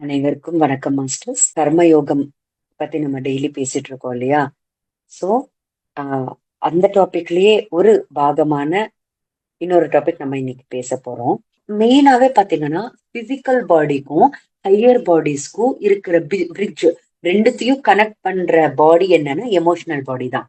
அனைவருக்கும் வணக்கம் மாஸ்டர்ஸ். கர்மயோகம் பத்தி நம்ம டெய்லி பேசிட்டு இருக்கோம் இல்லையா? சோ அந்த டாபிக்லயே ஒரு பாகமான இன்னொரு டாபிக் நம்ம இன்னைக்கு பேச போறோம். மெயினாவே பாத்தீங்கன்னா பிசிக்கல் பாடிக்கும் ஹையர் பாடிஸ்க்கும் இருக்கிற பிரிட்ஜ் ரெண்டுத்தையும் கனெக்ட் பண்ற பாடி என்னன்னா எமோஷனல் பாடி தான்.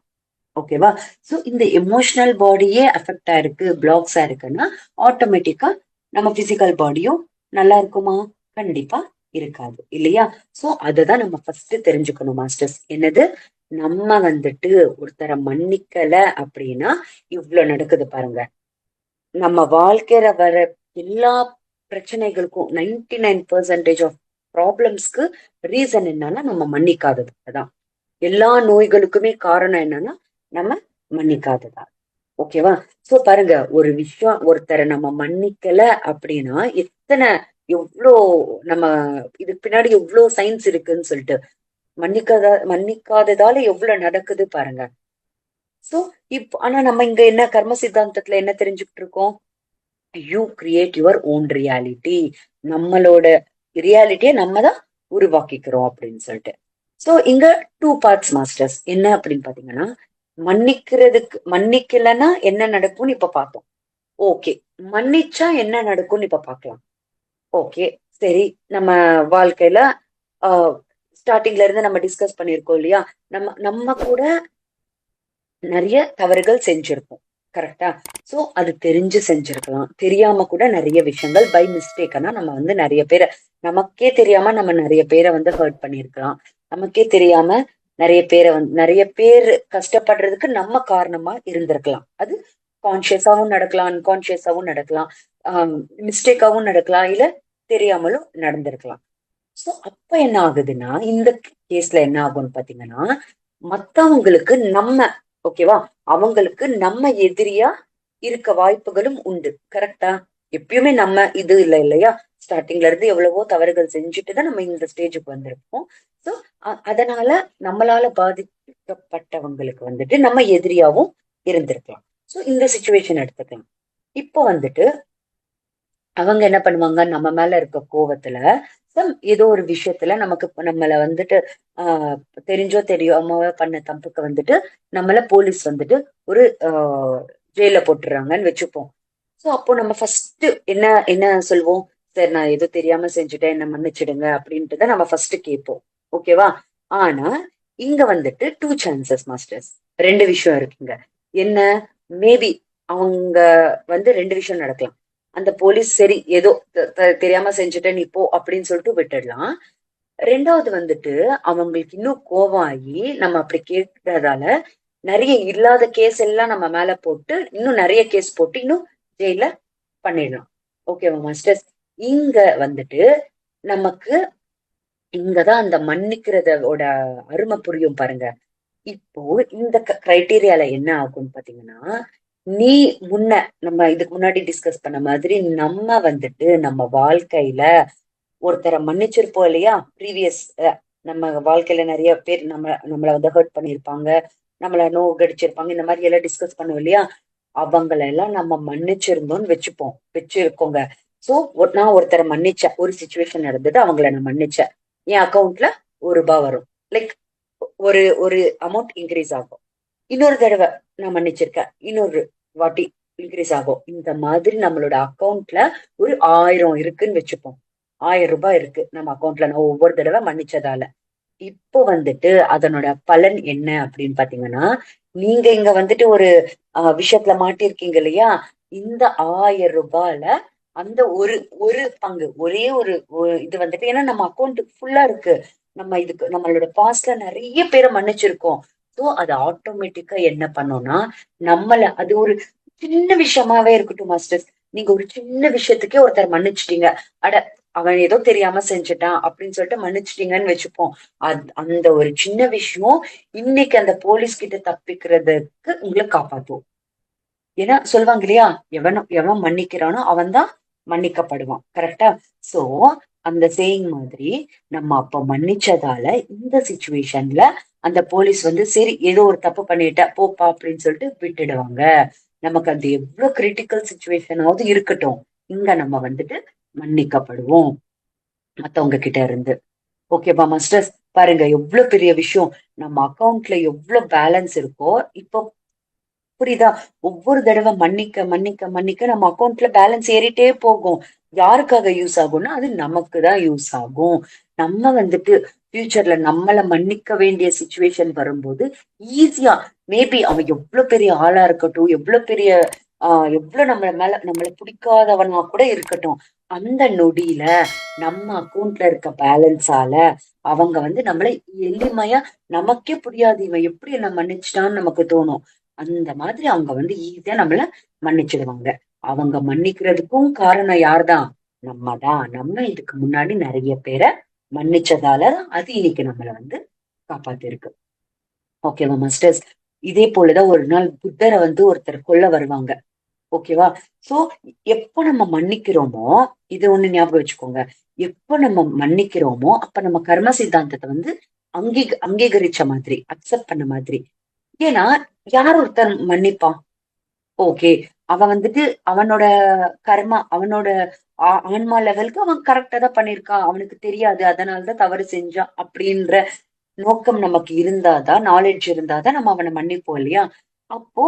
ஓகேவா சோ இந்த எமோஷனல் பாடியே அஃபெக்ட் ஆயிருக்கு பிளாக்ஸ் ஆயிருக்குன்னா ஆட்டோமேட்டிக்கா நம்ம பிசிக்கல் பாடியும் நல்லா இருக்குமா? கண்டிப்பா இருக்காது இல்லையா? சோ அததான் நம்ம ஃபர்ஸ்ட் தெரிஞ்சுக்கணும் மாஸ்டர்ஸ் என்னது? நம்ம வந்துட்டு ஒருத்தரை மன்னிக்கல அப்படின்னா இவ்வளவு நடக்குது பாருங்க. நம்ம வாழ்க்கையில வர எல்லா பிரச்சனைகளுக்கும் நைன்டி நைன் பர்சன்டேஜ் ஆஃப் ப்ராப்ளம்ஸ்க்கு ரீசன் என்னன்னா நம்ம மன்னிக்காதது தான் எல்லா நோய்களுக்குமே காரணம் என்னன்னா நம்ம மன்னிக்காததான் ஓகேவா? சோ பாருங்க ஒரு விஷயம் ஒருத்தரை நம்ம மன்னிக்கல அப்படின்னா எத்தனை எவ்வளோ நம்ம இதுக்கு பின்னாடி எவ்வளோ சயின்ஸ் இருக்குன்னு சொல்லிட்டு மன்னிக்காத மன்னிக்காததால எவ்வளவு நடக்குது பாருங்க. சோ இப் ஆனா நம்ம இங்க என்ன கர்ம சித்தாந்தத்துல என்ன தெரிஞ்சுக்கிட்டு இருக்கோம்? You create your own reality நம்மளோட ரியாலிட்டியை நம்ம தான் உருவாக்கிக்கிறோம் அப்படின்னு சொல்லிட்டு. சோ இங்க டூ பார்ட்ஸ் மாஸ்டர்ஸ் என்ன அப்படின்னு பாத்தீங்கன்னா மன்னிக்கிறதுக்கு மன்னிக்கலன்னா என்ன நடக்கும்னு இப்ப பார்த்தோம் ஓகே. மன்னிச்சா என்ன நடக்கும்னு இப்ப பாக்கலாம். ஓகே. சரி. நம்ம வாழ்க்கையில ஆஹ் ஸ்டார்டிங்ல இருந்து நம்ம டிஸ்கஸ் பண்ணிருக்கோம் இல்லையா? நம்ம நம்ம கூட நிறைய தவறுகள் செஞ்சிருப்போம். கரெக்டா சோ அது தெரிஞ்சு செஞ்சிருக்கலாம். தெரியாம கூட நிறைய விஷயங்கள் பை மிஸ்டேக்கனா நம்ம வந்து நிறைய பேரை நமக்கே தெரியாம நம்ம நிறைய பேரை வந்து ஹர்ட் பண்ணிருக்கலாம் நமக்கே தெரியாம நிறைய பேரை வந்து நிறைய பேர் கஷ்டப்படுறதுக்கு நம்ம காரணமா இருந்திருக்கலாம். அது கான்சியஸாவும் நடக்கலாம் அன்கான்சியஸாவும் நடக்கலாம் ஆஹ் மிஸ்டேக்காவும் நடக்கலாம் இல்ல தெரியாமலும் நடந்திருக்கலாம். சோ அப்ப என்ன ஆகுதுன்னா இந்த கேஸ்ல என்ன ஆகும்னு பாத்தீங்கன்னா மத்தவங்களுக்கு நம்ம ஓகேவா அவங்களுக்கு நம்ம எதிரியா இருக்க வாய்ப்புகளும் உண்டு. கரெக்டா எப்பயுமே நம்ம இது இல்ல இல்லையா? ஸ்டார்டிங்ல இருந்து எவ்வளவோ தவறுகள் செஞ்சுட்டு தான் நம்ம இந்த ஸ்டேஜுக்கு வந்திருப்போம். சோ அதனால நம்மளால பாதிக்கப்பட்டவங்களுக்கு வந்துட்டு நம்ம எதிரியாவும் இருந்திருக்கலாம். சோ இந்த சுச்சுவேஷன் எடுத்துக்கலாம் இப்போ வந்துட்டு அவங்க என்ன பண்ணுவாங்க? நம்ம மேல இருக்க கோவத்துல ஏதோ ஒரு விஷயத்துல நமக்கு நம்மள வந்துட்டு ஆஹ் தெரிஞ்சோ தெரியாமோ பண்ண தப்புக்கு வந்துட்டு நம்மள போலீஸ் வந்துட்டு ஒரு ஆஹ் ஜெயில போட்டுறாங்கன்னு வச்சுப்போம். சோ அப்போ நம்ம ஃபர்ஸ்ட் என்ன என்ன சொல்வோம்? சரி நான் ஏதோ தெரியாம செஞ்சுட்டேன் என்ன மன்னிச்சிடுங்க அப்படின்ட்டு தான் நம்ம ஃபர்ஸ்ட் கேட்போம். ஓகேவா ஆனா இங்க வந்துட்டு டூ சான்சஸ் மாஸ்டர்ஸ் ரெண்டு விஷயம் இருக்குங்க. என்ன? மேபி அவங்க வந்து ரெண்டு விஷயம் நடக்கலாம். அந்த போலீஸ் சரி ஏதோ தெரியாம செஞ்சுட்டேன் நீ போ அப்படின்னு சொல்லிட்டு விட்டுடலாம். ரெண்டாவது வந்துட்டு அவங்களுக்கு இன்னும் கோவம் ஆகி நம்ம அப்படி கேட்கறதால நிறைய இல்லாத கேஸ் எல்லாம் நம்ம மேல போட்டு இன்னும் நிறைய கேஸ் போட்டு இன்னும் ஜெயில பண்ணிடலாம். ஓகேவா மாஸ்டர்ஸ் இங்க வந்துட்டு நமக்கு இங்கதான் அந்த மன்னிக்கிறதோட அருமை புரியும் பாருங்க. இப்போ இந்த கிரைட்டீரியால என்ன ஆகும்னு பாத்தீங்கன்னா நீ முன்ன நம்ம இதுக்கு முன்னாடி டிஸ்கஸ் பண்ண மாதிரி நம்ம வந்துட்டு நம்ம வாழ்க்கையில ஒருத்தரை மன்னிச்சிருப்போம் இல்லையா? ப்ரீவியஸ் நம்ம வாழ்க்கையில நிறைய பேர் நம்ம நம்மள வந்து ஹர்ட் பண்ணியிருப்பாங்க நம்மள நோ கடிச்சிருப்பாங்க இந்த மாதிரி எல்லாம் டிஸ்கஸ் பண்ணுவோம் இல்லையா? அவங்கள எல்லாம் நம்ம மன்னிச்சிருந்தோம்னு வச்சுப்போம் வச்சிருக்கோங்க. சோ நான் ஒருத்தரை மன்னிச்சேன். ஒரு சுச்சுவேஷன் நடந்தது அவங்கள நான் மன்னிச்சேன். என் அக்கௌண்ட்ல ஒரு ரூபாய் வரும். லைக் ஒரு ஒரு அமௌண்ட் இன்க்ரீஸ் ஆகும். இன்னொரு தடவை நான் மன்னிச்சிருக்கேன். இன்னொரு வாட்டி இன்க்ரீஸ் ஆகும். இந்த மாதிரி நம்மளோட அக்கௌண்ட்ல ஒரு ஆயிரம் இருக்குன்னு வச்சுப்போம். ஆயிரம் ரூபாய் இருக்கு நம்ம அக்கௌண்ட்ல நான் ஒவ்வொரு தடவை மன்னிச்சதால. இப்போ வந்துட்டு அதனோட பலன் என்ன அப்படின்னு பாத்தீங்கன்னா நீங்க இங்க வந்துட்டு ஒரு விஷயத்துல மாட்டிருக்கீங்க இல்லையா? இந்த ஆயிரம் ரூபாயில அந்த ஒரு ஒரு பங்கு ஒரே ஒரு இது வந்துட்டு ஏன்னா நம்ம அக்கௌண்ட் ஃபுல்லா இருக்கு. நம்ம இதுக்கு நம்மளோட பாஸ்ட்ல நிறைய பேரை மன்னிச்சிருக்கோம். ஸோ அது ஆட்டோமேட்டிக்கா என்ன பண்ணோம்னா நம்மள அது ஒரு சின்ன விஷயமாவே இருக்கட்டும் மாஸ்டர்ஸ் நீங்க ஒரு சின்ன விஷயத்துக்கே ஒருத்தர் மன்னிச்சிட்டீங்க. அட அவன் ஏதோ தெரியாம செஞ்சுட்டான் அப்படின்னு சொல்லிட்டு மன்னிச்சிட்டீங்கன்னு வச்சுப்போம். அந்த ஒரு சின்ன விஷயம் இன்னைக்கு அந்த போலீஸ் கிட்ட தப்பிக்கிறதுக்கு உங்களை காப்பாத்துவோம் ஏன்னா சொல்லுவாங்க இல்லையா? எவன் எவன் மன்னிக்கிறானோ அவன் தான் மன்னிக்கப்படுவான். கரெக்டா சோ அந்த சேயிங் மாதிரி நம்ம அப்ப மன்னிச்சதால இந்த சுச்சுவேஷன்ல அந்த போலீஸ் வந்து சரி ஏதோ ஒரு தப்பு பண்ணிட்டா போப்பா அப்படின்னு சொல்லிட்டு விட்டுடுவாங்க. நமக்கு அது எவ்வளவு கிரிட்டிக்கல் சுச்சுவேஷனாவது இருக்கட்டும். இங்க நம்ம வந்துட்டு மன்னிக்கப்படுவோம். மத்தவங்க கிட்ட இருந்து. ஓகேப்பா மாஸ்டர்ஸ் பாருங்க எவ்வளவு பெரிய விஷயம். நம்ம அக்கௌண்ட்ல எவ்வளவு பேலன்ஸ் இருக்கோ இப்போ புரியுதா ஒவ்வொரு தடவை மன்னிக்க மன்னிக்க மன்னிக்க நம்ம அக்கௌண்ட்ல பேலன்ஸ் ஏறிட்டே போகும். யாருக்காக யூஸ் ஆகும்னா அது நமக்கு தான் யூஸ் ஆகும். நம்ம வந்துட்டு ஃபியூச்சர்ல நம்மளை மன்னிக்க வேண்டிய சுச்சுவேஷன் வரும்போது ஈஸியா மேபி அவன் எவ்வளவு பெரிய ஆளா இருக்கட்டும் எவ்வளவு பெரிய ஆஹ் எவ்வளவு நம்மள மேல நம்மள பிடிக்காதவனா கூட இருக்கட்டும். அந்த நொடியில நம்ம அக்கௌண்ட்ல இருக்க பேலன்ஸால அவங்க வந்து நம்மளை எளிமையா நமக்கே புரியாது இவன் எப்படி என்ன மன்னிச்சிட்டான்னு நமக்கு தோணும். அந்த மாதிரி அவங்க வந்து ஈஸியா நம்மள மன்னிச்சிடுவாங்க. அவங்க மன்னிக்கிறதுக்கும் காரணம் யார்தான்? நம்ம தான் நம்ம இதுக்கு முன்னாடி நிறைய பேரை மன்னிச்சதால அது இன்னைக்கு நம்மளை வந்து காப்பாத்திருக்கு. ஓகேவா மாஸ்டர்ஸ் இதே போலதான் ஒரு நாள் புத்தரை வந்து ஒருத்தர் கொல்ல வருவாங்க ஓகேவா சோ எப்ப நம்ம மன்னிக்கிறோமோ இது ஒண்ணு ஞாபகம் வச்சுக்கோங்க. எப்ப நம்ம மன்னிக்கிறோமோ அப்ப நம்ம கர்ம சித்தாந்தத்தை வந்து அங்கீக அங்கீகரிச்ச மாதிரி அக்செப்ட் பண்ண மாதிரி ஏன்னா யார் ஒருத்தர் மன்னிப்பான்? ஓகே அவன் வந்துட்டு அவனோட கர்மா அவனோட ஆன்மா லெவலுக்கு அவன் கரெக்டா தான் பண்ணிருக்கான் அவனுக்கு தெரியாது. அதனாலதான் தவறு செஞ்சான் அப்படின்ற நோக்கம் நமக்கு இருந்தாதான் நாலேஜ் இருந்தாதான் நம்ம அவனை மன்னிப்போம் இல்லையா? அப்போ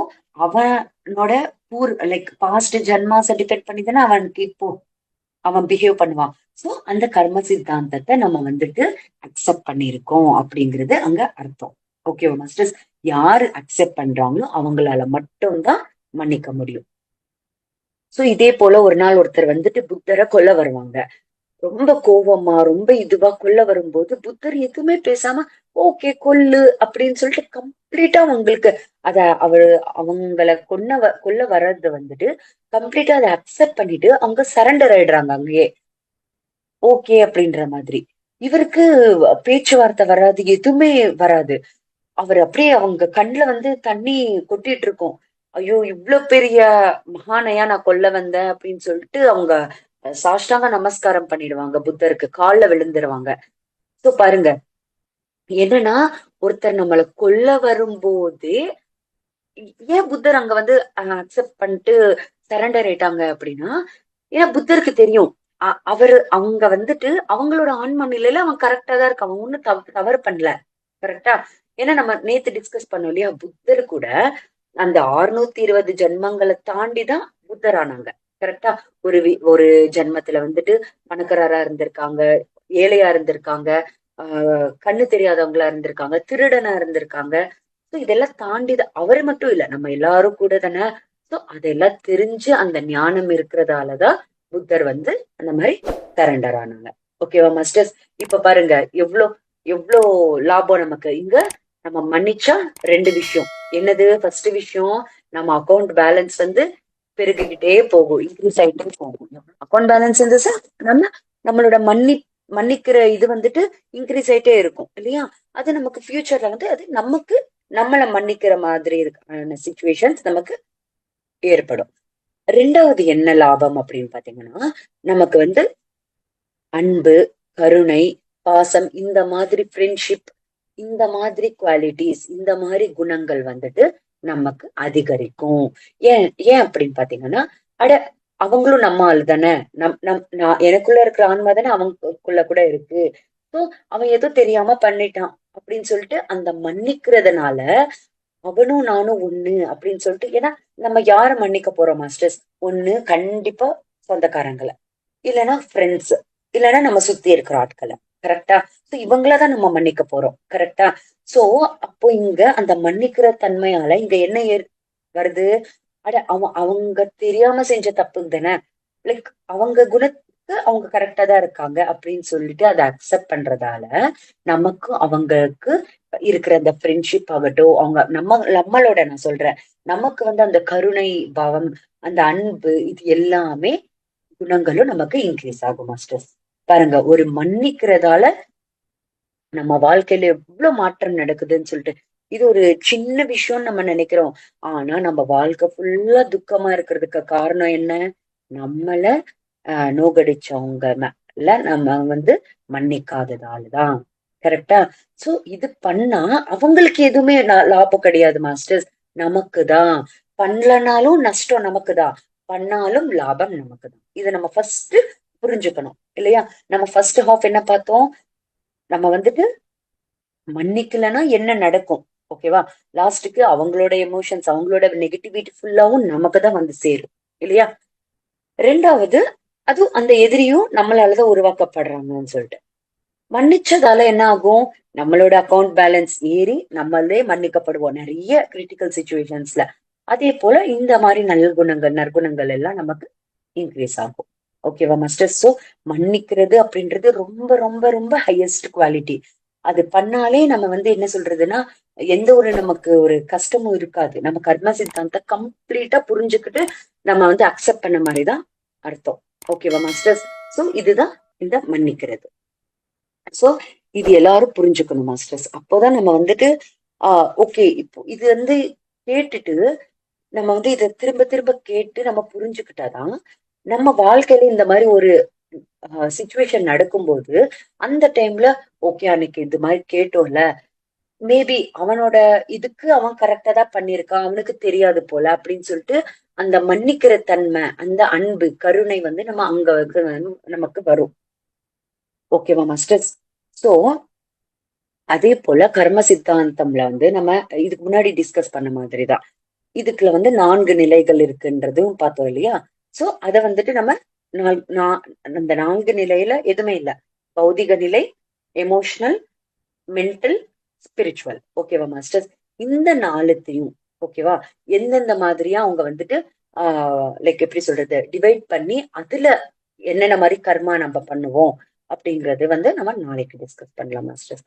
அவனோட பூர் லைக் பாஸ்ட் ஜென்மா சர்டிஃபிகேட் பண்ணி தானே அவனுக்கு இப்போ அவன் பிஹேவ் பண்ணுவான். சோ அந்த கர்ம சித்தாந்தத்தை நம்ம வந்துட்டு அக்செப்ட் பண்ணிருக்கோம் அப்படிங்கிறது அங்க அர்த்தம். ஓகேவா மாஸ்டர்ஸ் யாரு அக்செப்ட் பண்றாங்களோ அவங்களால மட்டும்தான் மன்னிக்க முடியும். சோ இதே போல ஒரு நாள் ஒருத்தர் வந்துட்டு புத்தரை கொல்ல வருவாங்க. ரொம்ப கோவமா ரொம்ப இதுவா கொல்ல வரும்போது புத்தர் எதுவுமே பேசாம ஓகே கொல்லு அப்படின்னு சொல்லிட்டு கம்ப்ளீட்டா அவங்களுக்கு அத அவரு அவங்கள கொன்ன கொல்ல வர்றது வந்துட்டு கம்ப்ளீட்டா அதை அக்செப்ட் பண்ணிட்டு அவங்க சரண்டர் ஆயிடுறாங்க அங்கேயே. ஓகே அப்படின்ற மாதிரி. இவருக்கு பேச்சுவார்த்தை வராது எதுவுமே வராது. அவர் அப்படியே அவங்க கண்ணுல வந்து தண்ணி கொட்டிட்டு இருக்கும் ஐயோ இவ்வளவு பெரிய மகானையா நான் கொல்ல வந்தேன் அப்படின்னு சொல்லிட்டு அவங்க சாஷ்டாங்க நமஸ்காரம் பண்ணிடுவாங்க புத்தருக்கு. காலில் விழுந்துருவாங்க. சோ பாருங்க. என்னன்னா ஒருத்தர் நம்மளை கொல்ல வரும்போது ஏன் புத்தர் அங்க வந்து அக்செப்ட் பண்ணிட்டு சரண்டர் ஆயிட்டாங்க அப்படின்னா ஏன்னா புத்தருக்கு தெரியும். அவரு அவங்க வந்துட்டு அவங்களோட ஆன்ம நிலையில அவன் கரெக்டா தான் இருக்கு அவன் ஒன்னும் தவறு பண்ணல. கரெக்டா ஏன்னா நம்ம நேத்து டிஸ்கஸ் பண்ணோம் இல்லையா புத்தர் கூட அந்த ஆறுநூத்தி இருபது ஜென்மங்களை தாண்டி தான் புத்தர் ஆனாங்க. கரெக்டா ஒரு ஒரு ஜென்மத்துல வந்துட்டு பணக்காரரா இருந்திருக்காங்க ஏழையா இருந்திருக்காங்க ஆஹ் கண்ணு தெரியாதவங்களா இருந்திருக்காங்க திருடனா இருந்திருக்காங்க. இதெல்லாம் தாண்டி அவர் மட்டும் இல்ல நம்ம எல்லாரும் கூட தானே? சோ அதெல்லாம் தெரிஞ்சு அந்த ஞானம் இருக்கிறதாலதான் புத்தர் வந்து அந்த மாதிரி சரண்டர் ஆனாங்க. ஓகேவா மாஸ்டர்ஸ் இப்ப பாருங்க எவ்வளோ எவ்வளோ லாபம் நமக்கு. இங்க நம்ம மன்னிச்சா ரெண்டு விஷயம். என்னது? ஃபர்ஸ்ட் விஷயம் நம்ம அக்கௌண்ட் பேலன்ஸ் வந்து பெருகிக்கிட்டே போகும் இன்க்ரீஸ் ஆகிட்டே போகும். அக்கௌண்ட் பேலன்ஸ் இருந்துச்சா நம்ம நம்மளோட மன்னி மன்னிக்கிற இது வந்துட்டு இன்க்ரீஸ் ஆயிட்டே இருக்கும் இல்லையா? அது நமக்கு ஃபியூச்சர்ல வந்து அது நமக்கு நம்மளை மன்னிக்கிற மாதிரி இருக்கான சுச்சுவேஷன்ஸ் நமக்கு ஏற்படும். ரெண்டாவது என்ன லாபம் அப்படின்னு பாத்தீங்கன்னா நமக்கு வந்து அன்பு கருணை பாசம் இந்த மாதிரி ஃப்ரெண்ட்ஷிப் இந்த மாதிரி குவாலிட்டிஸ் இந்த மாதிரி குணங்கள் வந்துட்டு நமக்கு அதிகரிக்கும். ஏன் ஏன் அப்படின்னு பாத்தீங்கன்னா அட அவங்களும் நம்ம ஆள் தானே. நம் நம் நான் எனக்குள்ள இருக்கிற ஆன்மா தானே அவங்களுக்குள்ள கூட இருக்கு. ஸோ அவன் ஏதோ தெரியாம பண்ணிட்டான் அப்படின்னு சொல்லிட்டு அந்த மன்னிக்கிறதுனால அவனும் நானும் ஒண்ணு அப்படின்னு சொல்லிட்டு ஏன்னா நம்ம யார மன்னிக்க போறோம் மாஸ்டர்ஸ் ஒண்ணு கண்டிப்பா சொந்தக்காரங்களை. இல்லைன்னா ஃப்ரெண்ட்ஸ் இல்லைன்னா நம்ம சுத்தி இருக்கிற ஆட்களை. கரெக்டா இவங்களதான் நம்ம மன்னிக்க போறோம். கரெக்டா சோ அப்போ இங்க அந்த மன்னிக்கிற தன்மையால இங்க என்ன ஏற் வருது? அட அவன் அவங்க தெரியாம செஞ்ச தப்பு தானே? லைக் அவங்க குணத்துக்கு அவங்க கரெக்டா தான் இருக்காங்க அப்படின்னு சொல்லிட்டு அதை அக்செப்ட் பண்றதால நமக்கும் அவங்களுக்கு இருக்கிற அந்த ஃப்ரெண்ட்ஷிப் ஆகட்டும் அவங்க நம்ம நம்மளோட நான் சொல்றேன். நமக்கு வந்து அந்த கருணை பாவம் அந்த அன்பு இது எல்லாமே குணங்களும் நமக்கு இன்க்ரீஸ் ஆகும் மாஸ்டர்ஸ் பாருங்க ஒரு மன்னிக்கிறதால நம்ம வாழ்க்கையில எவ்வளவு மாற்றம் நடக்குதுன்னு சொல்லிட்டு இது ஒரு சின்ன விஷயம் நம்ம நினைக்கிறோம். ஆனா நம்ம வாழ்க்கை ஃபுல்லா துக்கமா இருக்கிறதுக்கு காரணம் என்ன? நம்மள ஆஹ் நோகடிச்சவங்க மேல நம்ம வந்து மன்னிக்காததாலதான் கரெக்டா சோ இது பண்ணா அவங்களுக்கு எதுவுமே லாபம் கிடையாது மாஸ்டர்ஸ் நமக்கு தான் பண்ணலனாலும் நஷ்டம் நமக்கு தான் பண்ணாலும் லாபம் நமக்கு தான் இதை நம்ம ஃபர்ஸ்ட் புரிஞ்சுக்கணும். இல்லையா? நம்ம ஃபர்ஸ்ட் ஹாஃப் என்ன பார்த்தோம்? நம்ம வந்துட்டு மன்னிக்கலன்னா என்ன நடக்கும்? ஓகேவா லாஸ்ட்டுக்கு அவங்களோட எமோஷன்ஸ் அவங்களோட நெகட்டிவிட்டி ஃபுல்லாவும் நமக்கு தான் வந்து சேரும். இல்லையா? ரெண்டாவது அதுவும் அந்த எதிரியும் நம்மளாலதான் உருவாக்கப்படுறாங்கன்னு சொல்லிட்டு. மன்னிச்சதால என்ன ஆகும்? நம்மளோட அக்கௌண்ட் பேலன்ஸ் ஏறி நம்மளே மன்னிக்கப்படுவோம். நிறைய கிரிட்டிக்கல் சுச்சுவேஷன்ஸ்ல அதே போல இந்த மாதிரி நல்குணங்கள் நற்குணங்கள் எல்லாம் நமக்கு இன்க்ரீஸ் ஆகும். ஓகேவா மாஸ்டர் சோ மன்னிக்கிறது அப்படின்றது ரொம்ப ரொம்ப ரொம்ப ஹையஸ்ட் குவாலிட்டி அது பண்ணாலே நம்ம வந்து என்ன சொல்றதுன்னா எந்த ஒரு நமக்கு ஒரு கஷ்டமும் இருக்காது. நம்ம கர்ம சித்தாந்தத்தை கம்ப்ளீட்டா புரிஞ்சுக்கிட்டு நம்ம வந்து அக்செப்ட் பண்ண மாதிரிதான் அர்த்தம். ஓகேவா மாஸ்டர்ஸ் சோ இதுதான் இந்த மன்னிக்கிறது. சோ இது எல்லாரும் புரிஞ்சுக்கணும் மாஸ்டர்ஸ் அப்போதான் நம்ம வந்துட்டு ஆஹ் ஓகே இப்போ இது வந்து கேட்டுட்டு நம்ம வந்து இதை திரும்ப திரும்ப கேட்டு நம்ம புரிஞ்சுக்கிட்டாதான் நம்ம வாழ்க்கையில இந்த மாதிரி ஒரு சுச்சுவேஷன் நடக்கும்போது அந்த டைம்ல ஓகே அன்னைக்கு இது மாதிரி கேட்டோம்ல மேபி அவனோட இதுக்கு அவன் கரெக்டா தான் பண்ணிருக்கான் அவனுக்கு தெரியாது போல அப்படின்னு சொல்லிட்டு அந்த மன்னிக்கிற தன்மை அந்த அன்பு கருணை வந்து நம்ம அங்க வந்து நமக்கு வரும். ஓகேவா மாஸ்டர்ஸ் சோ அதே போல கர்ம சித்தாந்தம்ல வந்து நம்ம இதுக்கு முன்னாடி டிஸ்கஸ் பண்ண மாதிரிதான். இதுக்குல வந்து நான்கு நிலைகள் இருக்குன்றதும் பார்த்தோம் இல்லையா? சோ அத வந்துட்டு நம்ம அந்த நான்கு நிலையில எதுவுமே இல்ல. பௌதிக நிலை எமோஷனல் மென்டல் ஸ்பிரிச்சுவல் ஓகேவா மாஸ்டர்ஸ் இந்த நாலுத்தையும் ஓகேவா எந்தெந்த மாதிரியா அவங்க வந்துட்டு ஆஹ் லைக் எப்படி சொல்றது டிவைட் பண்ணி அதுல என்னென்ன மாதிரி கர்மா நம்ம பண்ணுவோம் அப்படிங்கறது வந்து நம்ம நாளைக்கு டிஸ்கஸ் பண்ணலாம் மாஸ்டர்ஸ்